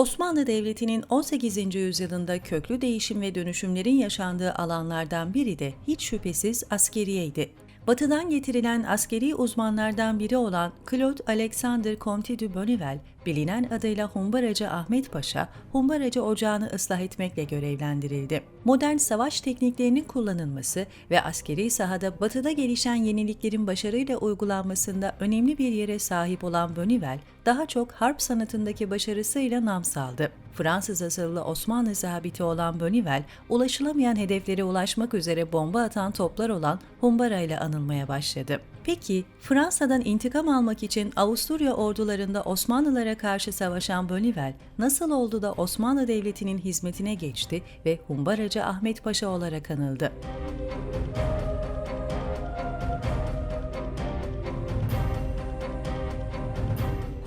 Osmanlı Devleti'nin 18. yüzyılında köklü değişim ve dönüşümlerin yaşandığı alanlardan biri de hiç şüphesiz askeriyeydi. Batı'dan getirilen askeri uzmanlardan biri olan Claude Alexander Comte de Bonneval, bilinen adıyla Humbaracı Ahmet Paşa, Humbaracı Ocağı'nı ıslah etmekle görevlendirildi. Modern savaş tekniklerinin kullanılması ve askeri sahada Batı'da gelişen yeniliklerin başarıyla uygulanmasında önemli bir yere sahip olan Bonneval, daha çok harp sanatındaki başarısıyla nam saldı. Fransız asıllı Osmanlı zabiti olan Bonneval, ulaşılamayan hedeflere ulaşmak üzere bomba atan toplar olan Humbara ile anılmaya başladı. Peki, Fransa'dan intikam almak için Avusturya ordularında Osmanlılara karşı savaşan Bonneval, nasıl oldu da Osmanlı Devleti'nin hizmetine geçti ve Humbaracı Ahmet Paşa olarak anıldı?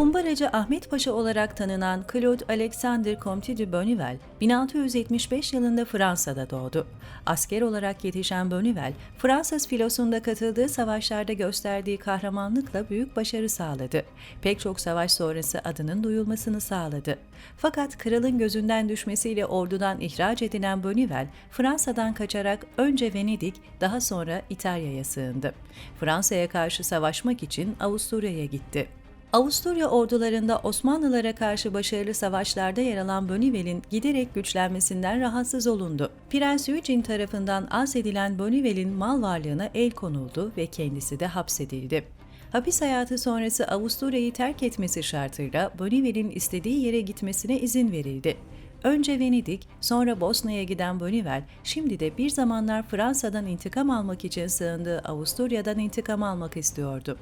Humbaracı Ahmet Paşa olarak tanınan Claude Alexander Comte de Bonneval, 1675 yılında Fransa'da doğdu. Asker olarak yetişen Bonneval, Fransız filosunda katıldığı savaşlarda gösterdiği kahramanlıkla büyük başarı sağladı. Pek çok savaş sonrası adının duyulmasını sağladı. Fakat kralın gözünden düşmesiyle ordudan ihraç edilen Bonneval, Fransa'dan kaçarak önce Venedik, daha sonra İtalya'ya sığındı. Fransa'ya karşı savaşmak için Avusturya'ya gitti. Avusturya ordularında Osmanlılara karşı başarılı savaşlarda yer alan Bonneval'in giderek güçlenmesinden rahatsız olundu. Prens Eugene tarafından azledilen Bonneval'in mal varlığına el konuldu ve kendisi de hapsedildi. Hapis hayatı sonrası Avusturya'yı terk etmesi şartıyla Bonneval'in istediği yere gitmesine izin verildi. Önce Venedik, sonra Bosna'ya giden Bonneval, şimdi de bir zamanlar Fransa'dan intikam almak için sığındığı Avusturya'dan intikam almak istiyordu.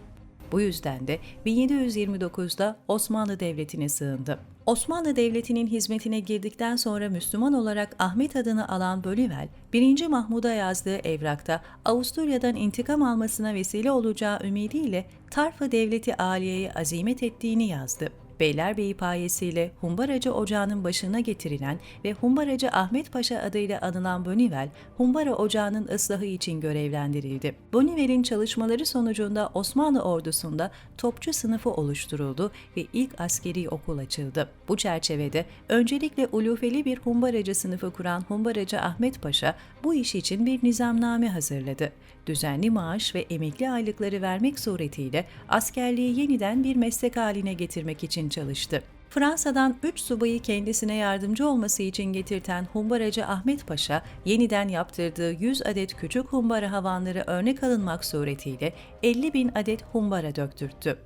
Bu yüzden de 1729'da Osmanlı Devleti'ne sığındı. Osmanlı Devleti'nin hizmetine girdikten sonra Müslüman olarak Ahmet adını alan Bölüvel, 1. Mahmud'a yazdığı evrakta Avusturya'dan intikam almasına vesile olacağı ümidiyle Tarfı Devleti Aliye'ye azimet ettiğini yazdı. Beylerbeyi payesiyle Humbaracı Ocağı'nın başına getirilen ve Humbaracı Ahmet Paşa adıyla anılan Bonneval, Humbara Ocağı'nın ıslahı için görevlendirildi. Bonneval'in çalışmaları sonucunda Osmanlı ordusunda topçu sınıfı oluşturuldu ve ilk askeri okul açıldı. Bu çerçevede öncelikle ulufeli bir Humbaracı sınıfı kuran Humbaracı Ahmet Paşa bu iş için bir nizamname hazırladı. Düzenli maaş ve emekli aylıkları vermek suretiyle askerliği yeniden bir meslek haline getirmek için çalıştı. Fransa'dan 3 subayı kendisine yardımcı olması için getirten Humbaracı Ahmet Paşa, yeniden yaptırdığı 100 adet küçük humbara havanları örnek alınmak suretiyle 50 bin adet humbara döktürttü.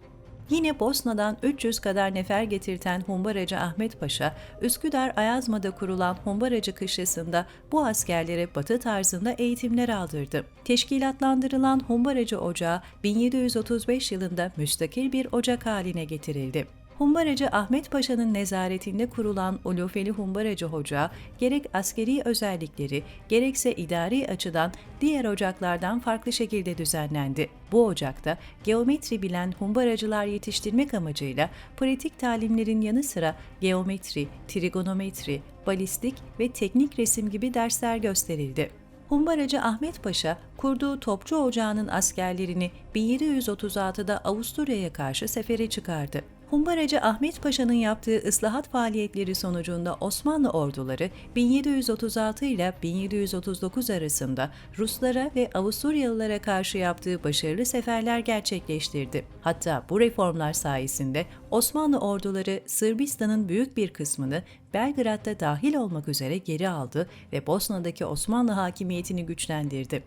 Yine Bosna'dan 300 kadar nefer getirten Humbaracı Ahmet Paşa, Üsküdar Ayazma'da kurulan Humbaracı Kışlası'nda bu askerlere batı tarzında eğitimler aldırdı. Teşkilatlandırılan Humbaracı Ocağı 1735 yılında müstakil bir ocak haline getirildi. Humbaracı Ahmet Paşa'nın nezaretinde kurulan Ulufeli Humbaracı Hoca, gerek askeri özellikleri, gerekse idari açıdan diğer ocaklardan farklı şekilde düzenlendi. Bu ocakta geometri bilen humbaracılar yetiştirmek amacıyla pratik talimlerin yanı sıra geometri, trigonometri, balistik ve teknik resim gibi dersler gösterildi. Humbaracı Ahmet Paşa kurduğu Topçu Ocağı'nın askerlerini 1736'da Avusturya'ya karşı sefere çıkardı. Humbaracı Ahmet Paşa'nın yaptığı ıslahat faaliyetleri sonucunda Osmanlı orduları 1736 ile 1739 arasında Ruslara ve Avusturyalılara karşı yaptığı başarılı seferler gerçekleştirdi. Hatta bu reformlar sayesinde Osmanlı orduları Sırbistan'ın büyük bir kısmını Belgrad'da dahil olmak üzere geri aldı ve Bosna'daki Osmanlı hakimiyetini güçlendirdi.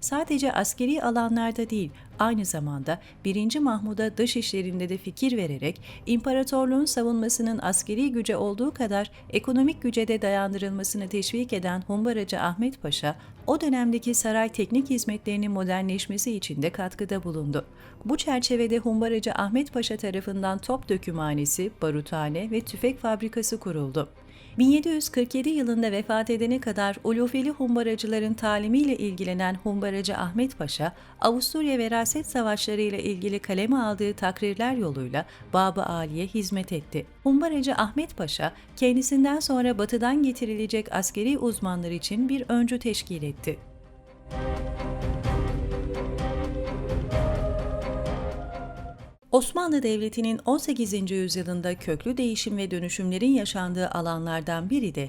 Sadece askeri alanlarda değil, aynı zamanda 1. Mahmud'a dış işlerinde de fikir vererek imparatorluğun savunmasının askeri güce olduğu kadar ekonomik güce de dayandırılmasını teşvik eden Humbaracı Ahmet Paşa, o dönemdeki saray teknik hizmetlerinin modernleşmesi için de katkıda bulundu. Bu çerçevede Humbaracı Ahmet Paşa tarafından top dökümhanesi, baruthane ve tüfek fabrikası kuruldu. 1747 yılında vefat edene kadar Ulufeli humbaracıların talimiyle ilgilenen Humbaracı Ahmet Paşa, Avusturya veraset savaşları ile ilgili kaleme aldığı takrirler yoluyla Babı Ali'ye hizmet etti. Humbaracı Ahmet Paşa, kendisinden sonra batıdan getirilecek askeri uzmanlar için bir öncü teşkil etti. Osmanlı Devleti'nin 18. yüzyılında köklü değişim ve dönüşümlerin yaşandığı alanlardan biri de